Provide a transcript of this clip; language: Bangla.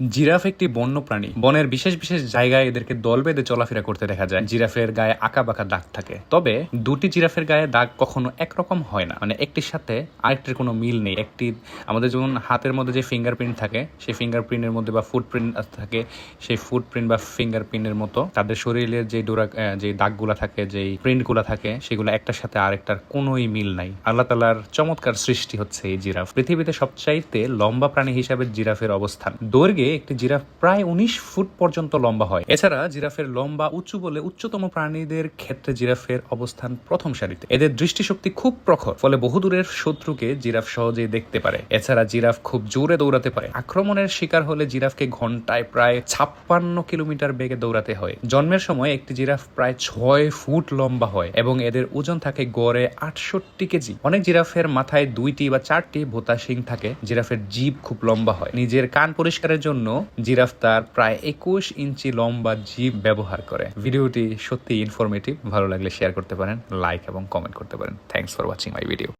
জিরাফ একটি বন্য প্রাণী বনের বিশেষ বিশেষ জায়গায় এদেরকে দল বেঁধে চলাফেরা করতে দেখা যায়। জিরাফের গায়ে আঁকা বাঁকা দাগ থাকে। তবে দুটি জিরাফের গায়ে দাগ কখনো একরকম হয় না। মানে একটির সাথে আরেকটির কোনো মিল নেই। একটি আমাদের যেমন হাতের মধ্যে যে ফিঙ্গারপ্রিন্ট থাকে, সেই ফিঙ্গারপ্রিন্টের মধ্যে বা ফুটপ্রিন্ট থাকে, সেই ফুটপ্রিন্ট বা ফিঙ্গারপ্রিন্টের মতো তাদের শরীরের যে ডোরা যে দাগগুলা থাকে, যেই প্রিন্টগুলা থাকে, সেগুলো একটার সাথে আরেকটার কোনোই মিল নাই। আল্লাহ তালার চমৎকার সৃষ্টি হচ্ছে এই জিরাফ। পৃথিবীতে সবচাইতে লম্বা প্রাণী হিসাবে জিরাফের অবস্থান। দৈর্ঘ্যে একটি জিরাফ প্রায় উনিশ ফুট পর্যন্ত লম্বা হয়। এছাড়া জিরাফের লম্বা উঁচু বলে উচ্চতম প্রাণীদের ক্ষেত্রে জিরাফের অবস্থান প্রথম সারিতে। এদের দৃষ্টিশক্তি খুব প্রখর, ফলে বহুদূরের শত্রুকে জিরাফ সহজেই দেখতে পারে। এছাড়া জিরাফ খুব জোরে দৌড়াতে পারে। আক্রমণের শিকার হলে জিরাফকে ঘন্টায় প্রায় ছাপ্পান্ন কিলোমিটার বেগে দৌড়াতে হয়। জন্মের সময় একটি জিরাফ প্রায় ছয় ফুট লম্বা হয় এবং এদের ওজন থাকে গড়ে আটষট্টি কেজি। অনেক জিরাফের মাথায় দুইটি বা চারটি ভোতা শিং থাকে। জিরাফের জিভ খুব লম্বা হয়। নিজের কান পরিষ্কারের জন্য জিরাফ তার প্রায় একুশ ইঞ্চি লম্বা জিভ ব্যবহার করে। ভিডিওটি সত্যি ইনফরমেটিভ ভালো লাগলে শেয়ার করতে পারেন লাইক এবং কমেন্ট করতে পারেন। Thanks for watching my video